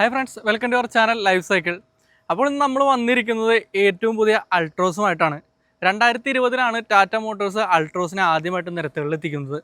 Hi friends welcome to our channel life cycle അപ്പോൾ ഇന്ന് നമ്മൾ വന്നിരിക്കുന്നത് ഏറ്റവും പുതിയ അൾട്രോസുമായിട്ടാണ്. രണ്ടായിരത്തി ഇരുപതിലാണ് ടാറ്റ മോട്ടോഴ്സ് അൾട്രോസിനെ ആദ്യമായിട്ട് നിരത്തുകളിൽ എത്തിക്കുന്നത്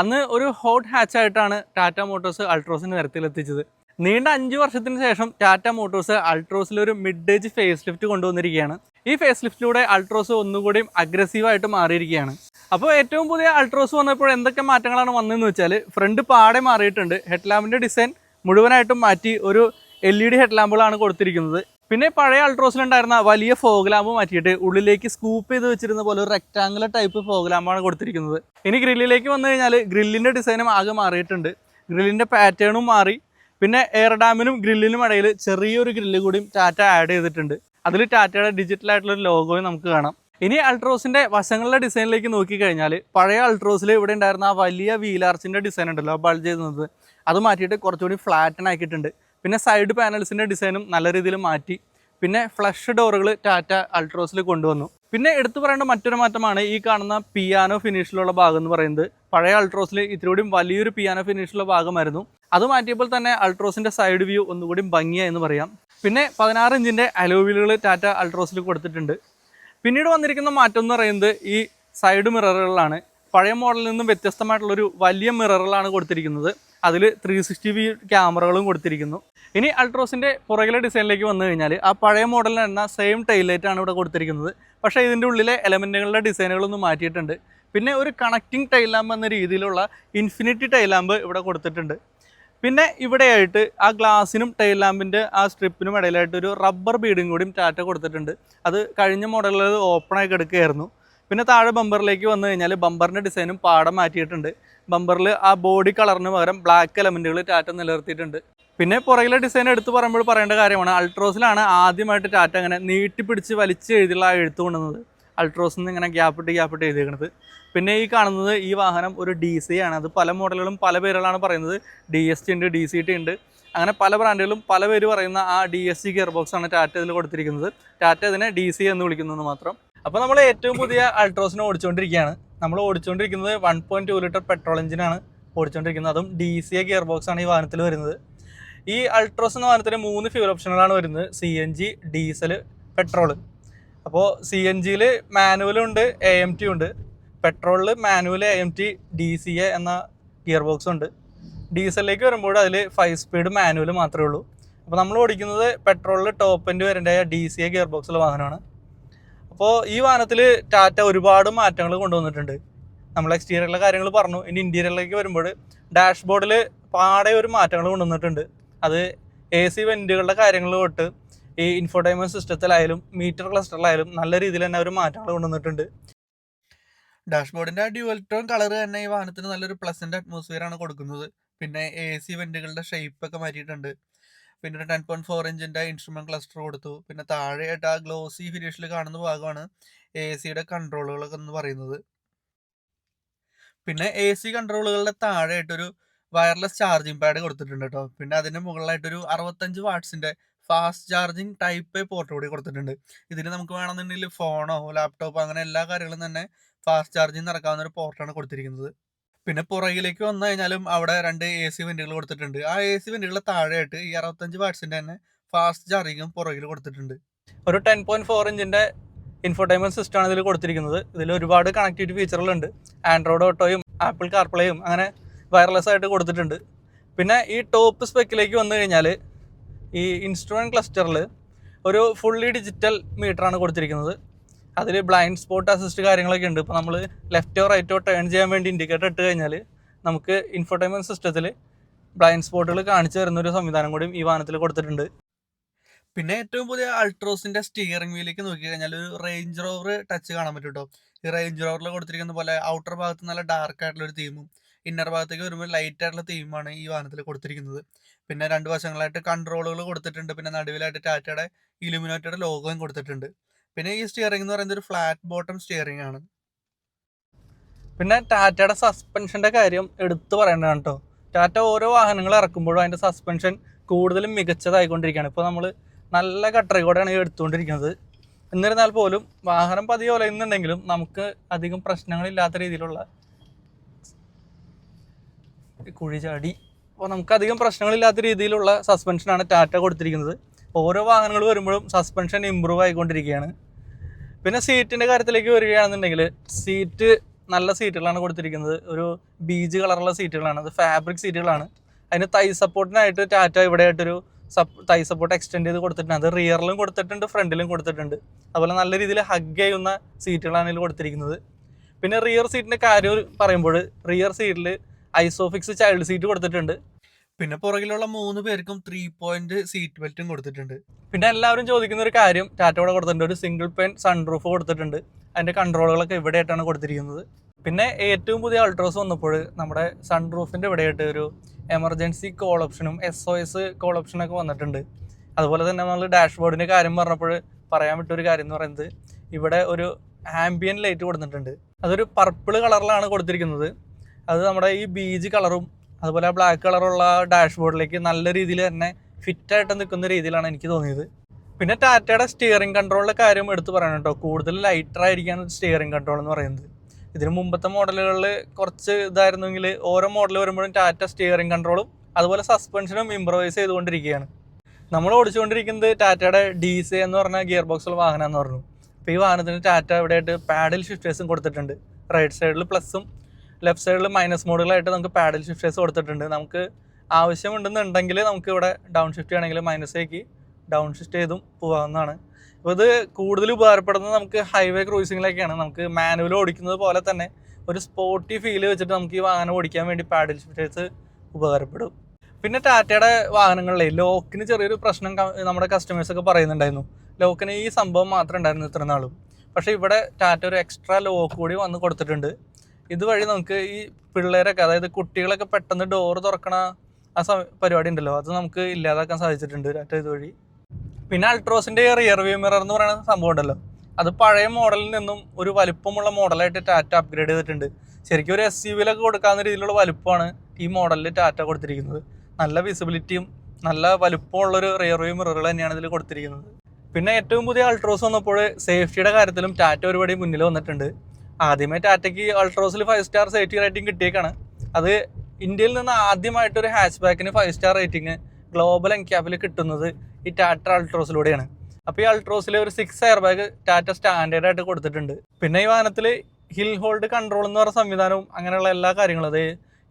അന്ന് ഒരു ഹോട്ട് ഹാച്ചായിട്ടാണ് ടാറ്റ മോട്ടോഴ്സ് അൾട്രോസിനെ നിരത്തിലെത്തിച്ചത്. നീണ്ട അഞ്ച് വർഷത്തിന് ശേഷം ടാറ്റ മോട്ടോഴ്സ് അൾട്രോസിൽ ഒരു മിഡ് ഏജ് ഫേസ് ലിഫ്റ്റ് കൊണ്ടുവന്നിരിക്കുകയാണ്. ഈ ഫേസ് ലിഫ്റ്റിലൂടെ അൾട്രോസ് ഒന്നുകൂടിയും അഗ്രസീവായിട്ട് മാറിയിരിക്കുകയാണ്. അപ്പോൾ ഏറ്റവും പുതിയ അൾട്രോസ് വന്നപ്പോൾ എന്തൊക്കെ മാറ്റങ്ങളാണ് വന്നതെന്ന് വെച്ചാൽ ഫ്രണ്ട് പാടെ മാറിയിട്ടുണ്ട്. ഹെഡ് ലാമ്പിന്റെ ഡിസൈൻ മുഴുവനായിട്ടും മാറ്റി ഒരു എൽ ഇ ഡി ഹെഡ് ലാമ്പുകളാണ് കൊടുത്തിരിക്കുന്നത്. പിന്നെ പഴയ അൾട്രോസിലുണ്ടായിരുന്ന വലിയ ഫോഗ് ലാമ്പ് മാറ്റിയിട്ട് ഉള്ളിലേക്ക് സ്കൂപ്പ് ചെയ്ത് വെച്ചിരുന്ന പോലെ ഒരു റെക്ടാങ്കുലർ ടൈപ്പ് ഫോഗ് ലാമ്പാണ് കൊടുത്തിരിക്കുന്നത്. ഇനി ഗ്രില്ലിലേക്ക് വന്നു കഴിഞ്ഞാൽ ഗ്രില്ലിന്റെ ഡിസൈനും ആകെ മാറിയിട്ടുണ്ട്. ഗ്രില്ലിന്റെ പാറ്റേണും മാറി. പിന്നെ എയർ ഡാമിനും ഗ്രില്ലിനും ഇടയിൽ ചെറിയൊരു ഗ്രില്ല് കൂടിയും ടാറ്റ ആഡ് ചെയ്തിട്ടുണ്ട്. അതിൽ ടാറ്റയുടെ ഡിജിറ്റൽ ആയിട്ടുള്ള ഒരു ലോഗോയും നമുക്ക് കാണാം. ഇനി അൾട്രോസിന്റെ വശങ്ങളുടെ ഡിസൈനിലേക്ക് നോക്കിക്കഴിഞ്ഞാൽ പഴയ അൾട്രോസിൽ ഇവിടെ ഉണ്ടായിരുന്ന ആ വലിയ വീലാർച്ചിന്റെ ഡിസൈൻ ഉണ്ടല്ലോ ബൾജ് ചെയ്യുന്നത്. അത് മാറ്റിയിട്ട് കുറച്ചുകൂടി ഫ്ലാറ്റൻ ആക്കിയിട്ടുണ്ട്. പിന്നെ സൈഡ് പാനൽസിന്റെ ഡിസൈനും നല്ല രീതിയിൽ മാറ്റി. പിന്നെ ഫ്ലഷ് ഡോറുകൾ ടാറ്റ അൾട്രോസിൽ കൊണ്ടുവന്നു. പിന്നെ എടുത്തു പറയേണ്ട മറ്റൊരു മാറ്റമാണ് ഈ കാണുന്ന പിയാനോ ഫിനിഷിലുള്ള ഭാഗം എന്ന് പറയുന്നത്. പഴയ അൾട്രോസിൽ ഇത്തിരി വലിയൊരു പിയാനോ ഫിനിഷിലുള്ള ഭാഗമായിരുന്നു. അത് മാറ്റിയപ്പോൾ തന്നെ അൾട്രോസിന്റെ സൈഡ് വ്യൂ ഒന്നുകൂടി ഭംഗിയായി എന്ന് പറയാം. പിന്നെ പതിനാറ് ഇഞ്ചിന്റെ അലോവീലുകൾ ടാറ്റ അൾട്രോസിൽ കൊടുത്തിട്ടുണ്ട്. പിന്നീട് വന്നിരിക്കുന്ന മാറ്റം എന്ന് പറയുന്നത് ഈ സൈഡ് മിററുകളാണ് പഴയ മോഡലിൽ നിന്നും വ്യത്യസ്തമായിട്ടുള്ളൊരു വലിയ മിററുകളാണ് കൊടുത്തിരിക്കുന്നത്. അതിൽ ത്രീ സിക്സ്റ്റി വി ക്യാമറകളും കൊടുത്തിരിക്കുന്നു. ഇനി അൾട്രോസിന്റെ പുറകിലെ ഡിസൈനിലേക്ക് വന്നു കഴിഞ്ഞാൽ ആ പഴയ മോഡലിന് തന്നെ സെയിം ടൈലൈറ്റ് ആണ് ഇവിടെ കൊടുത്തിരിക്കുന്നത്. പക്ഷേ ഇതിന്റെ ഉള്ളിലെ എലമെന്റുകളുടെ ഡിസൈനുകളൊന്നും മാറ്റിയിട്ടുണ്ട്. പിന്നെ ഒരു കണക്റ്റിംഗ് ടൈലാമ്പ് എന്ന രീതിയിലുള്ള ഇൻഫിനിറ്റി ടൈലാമ്പ് ഇവിടെ കൊടുത്തിട്ടുണ്ട്. പിന്നെ ഇവിടെയായിട്ട് ആ ഗ്ലാസിനും ടൈൽ ലാമ്പിന്റെ ആ സ്ട്രിപ്പിനും ഇടയിലായിട്ട് ഒരു റബ്ബർ ബീഡും കൂടിയും ടാറ്റ കൊടുത്തിട്ടുണ്ട്. അത് കഴിഞ്ഞ മോഡലിൽ ഓപ്പൺ ആയി കിടക്കുകയായിരുന്നു. പിന്നെ താഴെ ബമ്പറിലേക്ക് വന്നു കഴിഞ്ഞാൽ ബമ്പറിന്റെ ഡിസൈനും പാടം മാറ്റിയിട്ടുണ്ട്. ബമ്പറിൽ ആ ബോഡി കളറിന് പകരം ബ്ലാക്ക് എലമെന്റുകൾ ടാറ്റ നിലനിർത്തിയിട്ടുണ്ട്. പിന്നെ പുറകിലെ ഡിസൈൻ എടുത്തു പറയുമ്പോൾ പറയേണ്ട കാര്യമാണ് അൾട്രോസിലാണ് ആദ്യമായിട്ട് ടാറ്റ അങ്ങനെ നീട്ടിപ്പിടിച്ച് വലിച്ച് എഴുതിയുള്ള ആ എഴുത്ത് കൊണ്ടുവന്നത്. അൾട്രോസിൽ നിന്ന് ഇങ്ങനെ ഗ്യാപ്പ് ഇട്ട് ഗ്യാപ്പ് ഇട്ട് എഴുതിയിരിക്കുന്നത് പിന്നെ ഈ കാണുന്നത് ഈ വാഹനം ഒരു ഡി സി ആണ്. അത് പല മോഡലുകളും പല പേരുകളാണ് പറയുന്നത്. ഡി എസ് ടി ഉണ്ട് ഡി സി ടി ഉണ്ട്. അങ്ങനെ പല ബ്രാൻഡുകളും പല പേര് പറയുന്ന ആ D S C gear box ആണ് ടാറ്റ ഇതിൽ കൊടുത്തിരിക്കുന്നത്. ടാറ്റ ഇതിനെ ഡി സി എന്ന് വിളിക്കുന്നത് മാത്രം. അപ്പോൾ നമ്മൾ ഏറ്റവും പുതിയ അൾട്രോസിനെ ഓടിച്ചുകൊണ്ടിരിക്കുകയാണ് നമ്മൾ ഓടിച്ചുകൊണ്ടിരിക്കുന്നത് one point two litre petrol എഞ്ചിനാണ് ഓടിച്ചുകൊണ്ടിരിക്കുന്നത് അതും D C A gear box ആണ് ഈ വാഹനത്തിൽ വരുന്നത്. ഈ അൾട്രോസ് എന്ന വാഹനത്തിന് മൂന്ന് ഫ്യൂൽ ഓപ്ഷനുകളാണ് വരുന്നത്. C N G diesel petrol അപ്പോൾ സി എൻ ജിയിൽ മാനുവലുണ്ട് എ എം ടി ഉണ്ട്. പെട്രോളിൽ manual A M T D C A എന്ന ഗിയർ ബോക്സ് ഉണ്ട് ഡീസലിലേക്ക് വരുമ്പോൾ അതിൽ ഫൈവ് സ്പീഡ് മാനുവൽ മാത്രമേ ഉള്ളൂ. അപ്പോൾ നമ്മൾ ഓടിക്കുന്നത് പെട്രോളിൽ ടോപ്പ് എൻഡ് വരേണ്ട ഡി സി എ ഗിയർ ബോക്സുള്ള വാഹനമാണ്. അപ്പോൾ ഈ വാഹനത്തിൽ ടാറ്റ ഒരുപാട് മാറ്റങ്ങൾ കൊണ്ടുവന്നിട്ടുണ്ട്. നമ്മൾ എക്സ്റ്റീരിയറിലെ കാര്യങ്ങൾ പറഞ്ഞു. ഇനി ഇന്റീരിയറിലേക്ക് വരുമ്പോൾ ഡാഷ്ബോർഡിൽ പാടെ ഒരു മാറ്റങ്ങൾ കൊണ്ടുവന്നിട്ടുണ്ട്. അത് എ സി വെന്റുകളുടെ കാര്യങ്ങൾ തൊട്ട് ഈ ഇൻഫോടൈമർ സിസ്റ്റത്തിലായാലും മീറ്റർ ക്ലസ്റ്ററിലായാലും നല്ല രീതിയിൽ തന്നെ അവർ മാറ്റങ്ങൾ കൊണ്ടുവന്നിട്ടുണ്ട്. ഡാഷ്ബോർഡിന്റെ ആ ഡ്യുവൽ ടോൺ കളർ തന്നെ ഈ വാഹനത്തിന് നല്ലൊരു പ്ലസന്റ് അറ്റ്മോസ്ഫിയർ ആണ് കൊടുക്കുന്നത്. പിന്നെ എ സി വെന്റുകളുടെ ഷേപ്പ് ഒക്കെ മാറ്റിയിട്ടുണ്ട്. പിന്നെ ടെൻ പോയിന്റ് ഫോർ ഇഞ്ചിന്റെ ഇൻസ്ട്രുമെന്റ് ക്ലസ്റ്റർ കൊടുത്തു. പിന്നെ താഴെയായിട്ട് ആ ഗ്ലോസി ഫിനിഷിൽ കാണുന്ന ഭാഗമാണ് എ സിയുടെ കൺട്രോളുകളൊക്കെ എന്ന് പറയുന്നത്. പിന്നെ എ സി കൺട്രോളുകളുടെ താഴെയായിട്ടൊരു വയർലെസ് ചാർജിങ് പാഡ് കൊടുത്തിട്ടുണ്ട് കേട്ടോ പിന്നെ അതിന് മുകളിലായിട്ടൊരു അറുപത്തഞ്ച് വാട്ട്സിന്റെ ഫാസ്റ്റ് ചാർജിങ് ടൈപ്പ് പോർട്ട് കൂടി കൊടുത്തിട്ടുണ്ട്. ഇതിന് നമുക്ക് വേണമെന്നുണ്ടെങ്കിൽ ഫോണോ ലാപ്ടോപ്പോ അങ്ങനെ എല്ലാ കാര്യങ്ങളും തന്നെ ഫാസ്റ്റ് ചാർജിങ് നടക്കാവുന്ന ഒരു പോർട്ടാണ് കൊടുത്തിരിക്കുന്നത്. പിന്നെ പുറകിലേക്ക് വന്നു കഴിഞ്ഞാലും അവിടെ രണ്ട് എ സി വെന്റുകൾ കൊടുത്തിട്ടുണ്ട്. ആ എ സി വെന്റുകളുടെ താഴെയായിട്ട് ഈ അറുപത്തഞ്ച് വാട്സിന്റെ തന്നെ ഫാസ്റ്റ് ചാർജിങ്ങും പുറകിൽ കൊടുത്തിട്ടുണ്ട്. ഒരു ടെൻ പോയിന്റ് ഫോർ ഇഞ്ചിന്റെ ഇൻഫോർടൈൻമെന്റ് സിസ്റ്റമാണ് ഇതിൽ കൊടുത്തിരിക്കുന്നത്. ഇതിൽ ഒരുപാട് കണക്ടിവിറ്റി ഫീച്ചറുകളുണ്ട്. ആൻഡ്രോയിഡ് ഓട്ടോയും ആപ്പിൾ കാർപ്ലേയും അങ്ങനെ വയർലെസ് ആയിട്ട് കൊടുത്തിട്ടുണ്ട്. പിന്നെ ഈ ടോപ്പ് സ്പെക്കിലേക്ക് വന്നു കഴിഞ്ഞാൽ ഈ ഇൻസ്ട്രുമെന്റ് ക്ലസ്റ്ററിൽ ഒരു ഫുള്ളി ഡിജിറ്റൽ മീറ്ററാണ് കൊടുത്തിരിക്കുന്നത്. അതിൽ ബ്ലൈൻഡ് സ്പോട്ട് അസിസ്റ്റ് കാര്യങ്ങളൊക്കെ ഉണ്ട്. ഇപ്പോൾ നമ്മൾ ലെഫ്റ്റോ റൈറ്റോ ടേൺ ചെയ്യാൻ വേണ്ടി ഇൻഡിക്കേറ്റർ ഇട്ട് കഴിഞ്ഞാൽ നമുക്ക് ഇൻഫോർട്ടൈൻമെന്റ് സിസ്റ്റത്തിൽ ബ്ലൈൻഡ് സ്പോട്ടുകൾ കാണിച്ചു തരുന്ന ഒരു സംവിധാനം കൂടിയും ഈ വാഹനത്തിൽ കൊടുത്തിട്ടുണ്ട്. പിന്നെ ഏറ്റവും പുതിയ അൾട്രോസിന്റെ സ്റ്റിയറിംഗ് വീലിലേക്ക് നോക്കി കഴിഞ്ഞാൽ ഒരു റേഞ്ച് റോവർ ടച്ച് കാണാൻ പറ്റും കേട്ടോ ഈ റേഞ്ച് റോവറിൽ കൊടുത്തിരിക്കുന്ന പോലെ ഔട്ടർ ഭാഗത്ത് നല്ല ഡാർക്ക് ആയിട്ടുള്ള ഒരു തീമും ഇന്നർ ഭാഗത്തേക്ക് വരുമ്പോൾ ലൈറ്റ് ആയിട്ടുള്ള തീമാണ് ഈ വാഹനത്തിൽ കൊടുത്തിരിക്കുന്നത്. പിന്നെ രണ്ട് വശങ്ങളായിട്ട് കൺട്രോളുകൾ കൊടുത്തിട്ടുണ്ട്. പിന്നെ നടുവിലായിട്ട് ടാറ്റയുടെ ഇലുമിനേറ്റഡ് ലോഗോയും കൊടുത്തിട്ടുണ്ട്. പിന്നെ ഈ സ്റ്റിയറിംഗ് എന്ന് പറയുന്നത് ഒരു ഫ്ലാറ്റ് ബോട്ടം സ്റ്റിയറിംഗ് ആണ്. പിന്നെ ടാറ്റയുടെ സസ്പെൻഷന്റെ കാര്യം എടുത്തു പറയേണ്ടതാണ് കേട്ടോ ടാറ്റ ഓരോ വാഹനങ്ങൾ ഇറക്കുമ്പോഴും അതിന്റെ സസ്പെൻഷൻ കൂടുതലും മികച്ചതായിക്കൊണ്ടിരിക്കുകയാണ്. ഇപ്പോൾ നമ്മൾ നല്ല കട്ടറിയോടെയാണ് എടുത്തുകൊണ്ടിരിക്കുന്നത്. എന്നിരുന്നാൽ പോലും വാഹനം പതിയെ ഒലയുന്നുണ്ടെങ്കിലും നമുക്ക് അധികം പ്രശ്നങ്ങളില്ലാത്ത രീതിയിലുള്ള കുഴി ചാടി അപ്പോൾ നമുക്ക് അധികം പ്രശ്നങ്ങളില്ലാത്ത രീതിയിലുള്ള സസ്പെൻഷനാണ് ടാറ്റ കൊടുത്തിരിക്കുന്നത്. ഓരോ വാഹനങ്ങൾ വരുമ്പോഴും സസ്പെൻഷൻ ഇമ്പ്രൂവ് ആയിക്കൊണ്ടിരിക്കുകയാണ്. പിന്നെ സീറ്റിന്റെ കാര്യത്തിലേക്ക് വരികയാണെന്നുണ്ടെങ്കിൽ സീറ്റ് നല്ല സീറ്റുകളാണ് കൊടുത്തിരിക്കുന്നത്. ഒരു ബീജ് കളറുള്ള സീറ്റുകളാണ് അത് ഫാബ്രിക് സീറ്റുകളാണ് അതിന് തൈ സപ്പോർട്ടിനായിട്ട് ടാറ്റ ഇവിടെ ആയിട്ടൊരു സപ്പ് തൈ സപ്പോർട്ട് എക്സ്റ്റെൻഡ് ചെയ്ത് കൊടുത്തിട്ടുണ്ട്. അത് റിയറിലും കൊടുത്തിട്ടുണ്ട് ഫ്രണ്ടിലും കൊടുത്തിട്ടുണ്ട്. അതുപോലെ നല്ല രീതിയിൽ ഹഗ് ചെയ്യുന്ന സീറ്റുകളാണ് ഇതിൽ കൊടുത്തിരിക്കുന്നത്. പിന്നെ റിയർ സീറ്റിന്റെ കാര്യം പറയുമ്പോൾ റിയർ സീറ്റിൽ ഐസോഫിക്സ് ചൈൽഡ് സീറ്റ് കൊടുത്തിട്ടുണ്ട്. പിന്നെ പുറകിലുള്ള മൂന്ന് പേർക്കും ത്രീ പോയിന്റ് സീറ്റ് ബെൽറ്റും കൊടുത്തിട്ടുണ്ട്. പിന്നെ എല്ലാവരും ചോദിക്കുന്ന ഒരു കാര്യം ടാറ്റോടെ കൊടുത്തിട്ടുണ്ട്. ഒരു സിംഗിൾ പെൻ സൺറൂഫ് കൊടുത്തിട്ടുണ്ട്. അതിന്റെ കൺട്രോളുകളൊക്കെ ഇവിടെയായിട്ടാണ് കൊടുത്തിരിക്കുന്നത്. പിന്നെ ഏറ്റവും പുതിയ അൾട്രോസ് വന്നപ്പോൾ നമ്മുടെ സൺറൂഫിന്റെ ഇവിടെയായിട്ട് ഒരു എമർജൻസി കോൾ ഓപ്ഷനും എസ് ഒ എസ് കോൾ ഓപ്ഷനൊക്കെ വന്നിട്ടുണ്ട്. അതുപോലെ തന്നെ നമ്മൾ ഡാഷ്ബോർഡിന്റെ കാര്യം പറഞ്ഞപ്പോൾ പറയാൻ വിട്ടൊരു കാര്യം എന്ന് പറയുന്നത് ഇവിടെ ഒരു ആംബിയൻ ലൈറ്റ് കൊടുത്തിട്ടുണ്ട്. അതൊരു പർപ്പിൾ കളറിലാണ് കൊടുത്തിരിക്കുന്നത്. അത് നമ്മുടെ ഈ ബീജ് കളറും അതുപോലെ ബ്ലാക്ക് കളറുള്ള ഡാഷ്ബോർഡിലേക്ക് നല്ല രീതിയിൽ തന്നെ ഫിറ്റായിട്ട് നിൽക്കുന്ന രീതിയിലാണ് എനിക്ക് തോന്നിയത്. പിന്നെ ടാറ്റയുടെ സ്റ്റിയറിംഗ് കൺട്രോളിന്റെ കാര്യം എടുത്ത് പറയണം കേട്ടോ. കൂടുതൽ ലൈറ്ററായിരിക്കാണ് സ്റ്റിയറിംഗ് കൺട്രോൾ എന്ന് പറയുന്നത്. ഇതിന് മുമ്പത്തെ മോഡലുകളിൽ കുറച്ച് ഇതായിരുന്നെങ്കിൽ ഓരോ മോഡൽ വരുമ്പോഴും ടാറ്റ സ്റ്റിയറിംഗ് കൺട്രോളും അതുപോലെ സസ്പെൻഷനും ഇംപ്രവൈസ് ചെയ്തുകൊണ്ടിരിക്കുകയാണ്. നമ്മൾ ഓടിച്ചുകൊണ്ടിരിക്കുന്നത് ടാറ്റയുടെ ഡി സി എന്ന് പറഞ്ഞ ഗിയർ ബോക്സുള്ള വാഹനം എന്ന് പറഞ്ഞു. അപ്പോൾ ഈ വാഹനത്തിന് ടാറ്റ ഇവിടെയായിട്ട് പാഡിൽ ഷിഫ്റ്റേഴ്സും കൊടുത്തിട്ടുണ്ട്. റൈറ്റ് സൈഡിൽ പ്ലസും ലെഫ്റ്റ് സൈഡിൽ മൈനസ് മോഡുകളായിട്ട് നമുക്ക് പാഡൽ ഷിഫ്റ്റേഴ്സ് കൊടുത്തിട്ടുണ്ട്. നമുക്ക് ആവശ്യമുണ്ടെന്നുണ്ടെങ്കിൽ നമുക്ക് ഇവിടെ ഡൗൺ ഷിഫ്റ്റ് ചെയ്യണമെങ്കിൽ മൈനസിലേക്ക് ഡൗൺ ഷിഫ്റ്റ് ചെയ്തും പോകാവുന്നതാണ്. അപ്പോൾ ഇത് കൂടുതൽ ഉപകാരപ്പെടുന്നത് നമുക്ക് ഹൈവേ ക്രൂസിങ്ങിലൊക്കെയാണ് നമുക്ക് മാനുവൽ ഓടിക്കുന്നത് പോലെ തന്നെ ഒരു സ്പോർട്ടി ഫീൽ വെച്ചിട്ട് നമുക്ക് ഈ വാഹനം ഓടിക്കാൻ വേണ്ടി പാഡിൽ ഷിഫ്റ്റേഴ്സ് ഉപകാരപ്പെടും. പിന്നെ ടാറ്റയുടെ വാഹനങ്ങളിലെ ലോക്കിന് ചെറിയൊരു പ്രശ്നം നമ്മുടെ കസ്റ്റമേഴ്സൊക്കെ പറയുന്നുണ്ടായിരുന്നു. ലോക്കിന് ഈ സംഭവം മാത്രമേ ഉണ്ടായിരുന്നു ഇത്ര നാളും. പക്ഷേ ഇവിടെ ടാറ്റ ഒരു എക്സ്ട്രാ ലോക്ക് കൂടി വന്ന് കൊടുത്തിട്ടുണ്ട്. ഇതുവഴി നമുക്ക് ഈ പിള്ളേരൊക്കെ അതായത് കുട്ടികളൊക്കെ പെട്ടെന്ന് ഡോറ് തുറക്കണ ആ പരിപാടി ഉണ്ടല്ലോ അത് നമുക്ക് ഇല്ലാതാക്കാൻ സാധിച്ചിട്ടുണ്ട് ടാറ്റ ഇതുവഴി. പിന്നെ അൾട്രോസിന്റെ റിയർ വ്യൂ മിറർ എന്ന് പറയുന്ന സംഭവം ഉണ്ടല്ലോ. അത് പഴയ മോഡലിൽ നിന്നും ഒരു വലുപ്പമുള്ള മോഡലായിട്ട് ടാറ്റ അപ്ഗ്രേഡ് ചെയ്തിട്ടുണ്ട്. ശരിക്കും ഒരു എസ് യു വിയിലൊക്കെ കൊടുക്കാവുന്ന രീതിയിലുള്ള വലുപ്പമാണ് ഈ മോഡലിൽ ടാറ്റ കൊടുത്തിരിക്കുന്നത്. നല്ല വിസിബിലിറ്റിയും നല്ല വലുപ്പമുള്ള ഒരു റിയർ വ്യൂ മിററുകൾ തന്നെയാണ് ഇതിൽ കൊടുത്തിരിക്കുന്നത്. പിന്നെ ഏറ്റവും പുതിയ അൾട്രോസ് വന്നപ്പോൾ സേഫ്റ്റിയുടെ കാര്യത്തിലും ടാറ്റ ഒരുപാട് മുന്നിൽ വന്നിട്ടുണ്ട്. ആദ്യമേ ടാറ്റയ്ക്ക് അൾട്രോസിൽ ഫൈവ് സ്റ്റാർ സേഫ്റ്റി റേറ്റിംഗ് കിട്ടിയേക്കാണ്. അത് ഇന്ത്യയിൽ നിന്ന് ആദ്യമായിട്ടൊരു ഹാച്ച് ബാക്കിന് ഫൈവ് സ്റ്റാർ റേറ്റിംഗ് ഗ്ലോബൽ എൻക്യാപ്പിൽ കിട്ടുന്നത് ഈ ടാറ്റ അൾട്രോസിലൂടെയാണ് അപ്പോൾ ഈ അൾട്രോസിൽ ഒരു six air bag Tata standard ആയിട്ട് കൊടുത്തിട്ടുണ്ട്. പിന്നെ ഈ വാഹനത്തിൽ ഹിൽ ഹോൾഡ് കൺട്രോൾ എന്ന് പറയുന്ന സംവിധാനവും അങ്ങനെയുള്ള എല്ലാ കാര്യങ്ങളും അത്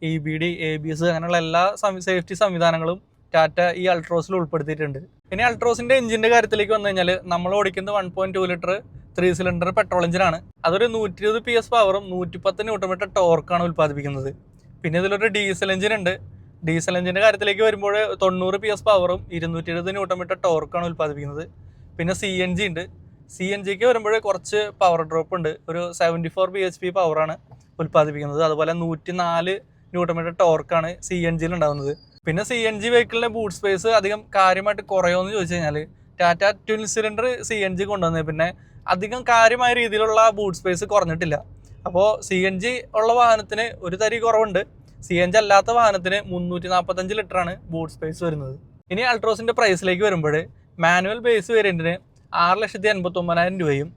E B D A B S അങ്ങനെയുള്ള എല്ലാ സേഫ്റ്റി സംവിധാനങ്ങളും ടാറ്റ ഈ അൾട്രോസിൽ ഉൾപ്പെടുത്തിയിട്ടുണ്ട്. ഇനി അൾട്രോസിന്റെ എഞ്ചിന്റെ കാര്യത്തിലേക്ക് വന്നു കഴിഞ്ഞാൽ നമ്മൾ ഓടിക്കുന്നത് one point two litre three cylinder petrol എഞ്ചിനാണ് അതൊരു നൂറ്റി ഇരുപത് പി എസ് പവറും നൂറ്റി പത്ത് ന്യൂട്ടമീറ്റർ ടോർക്കാണ് ഉൽപ്പാദിപ്പിക്കുന്നത്. പിന്നെ ഇതിലൊരു ഡീസൽ എഞ്ചിൻ ഉണ്ട്. ഡീസൽ എഞ്ചിന്റെ കാര്യത്തിലേക്ക് വരുമ്പോൾ തൊണ്ണൂറ് പി എസ് പവറും ഇരുന്നൂറ്റി എഴുപത് ന്യൂട്ടമീറ്റർ ടോർക്കാണ് ഉൽപ്പാദിപ്പിക്കുന്നത്. പിന്നെ സി എൻ ജി ഉണ്ട്. സി എൻ ജിക്ക് വരുമ്പോൾ കുറച്ച് പവർ ഡ്രോപ്പ് ഉണ്ട്. ഒരു seventy four B H P പവറാണ് ഉൽപ്പാദിപ്പിക്കുന്നത്. അതുപോലെ നൂറ്റി നാല് ന്യൂട്ടമീറ്റർ ടോർക്കാണ് സി എൻ ജിയിൽ ഉണ്ടാകുന്നത് പിന്നെ സി എൻ ജി വെഹിക്കിളിന്റെ ബൂട്ട് സ്പേസ് അധികം കാര്യമായിട്ട് കുറയുമെന്ന് ചോദിച്ചു കഴിഞ്ഞാൽ Tata twin cylinder C N G കൊണ്ടുവന്നത് പിന്നെ അധികം കാര്യമായ രീതിയിലുള്ള ബൂട്ട് സ്പേസ് കുറഞ്ഞിട്ടില്ല. അപ്പോൾ സി എൻ ജി ഉള്ള വാഹനത്തിന് ഒരു തരി കുറവുണ്ട്. സി എൻ ജി അല്ലാത്ത വാഹനത്തിന് മുന്നൂറ്റി നാൽപ്പത്തഞ്ച് ലിറ്ററാണ് ബൂട്ട് സ്പേസ് വരുന്നത്. ഇനി അൾട്രോസിന്റെ പ്രൈസിലേക്ക് വരുമ്പോൾ മാനുവൽ ബേസ് വേരിയന്റിന് ആറ് ലക്ഷത്തി എൺപത്തി ഒമ്പതിനായിരം രൂപയും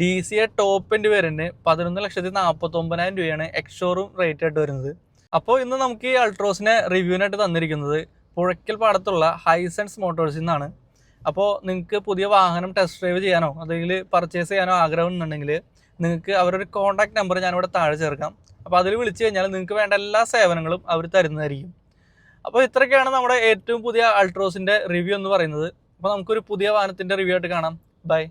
ഡി സി എ ടോപ്പ് വേരിയന്റിന് പതിനൊന്ന് ലക്ഷത്തി നാൽപ്പത്തി ഒമ്പതിനായിരം രൂപയാണ് എക്സ്ഷോറും റേറ്റ് ആയിട്ട് വരുന്നത്. അപ്പോൾ ഇന്ന് നമുക്ക് ഈ അൾട്രോസിനെ റിവ്യൂവിനായിട്ട് തന്നിരിക്കുന്നത് പുഴയ്ക്കൽ പാടത്തുള്ള ഹൈസെൻസ് മോട്ടോഴ്സിൽ നിന്നാണ് അപ്പോൾ നിങ്ങൾക്ക് പുതിയ വാഹനം ടെസ്റ്റ് ഡ്രൈവ് ചെയ്യാനോ അല്ലെങ്കിൽ പർച്ചേസ് ചെയ്യാനോ ആഗ്രഹം ഉണ്ടെങ്കിൽ നിങ്ങൾക്ക് അവരൊരു കോൺടാക്ട് നമ്പർ ഞാനിവിടെ താഴെ ചേർക്കാം. അപ്പോൾ അതിൽ വിളിച്ചു കഴിഞ്ഞാൽ നിങ്ങൾക്ക് വേണ്ട എല്ലാ സേവനങ്ങളും അവർ തരുന്നതായിരിക്കും. അപ്പോൾ ഇത്രയൊക്കെയാണ് നമ്മുടെ ഏറ്റവും പുതിയ അൾട്രോസിന്റെ റിവ്യൂ എന്ന് പറയുന്നത്. അപ്പോൾ നമുക്കൊരു പുതിയ വാഹനത്തിന്റെ റിവ്യൂ ആയിട്ട് കാണാം. ബൈ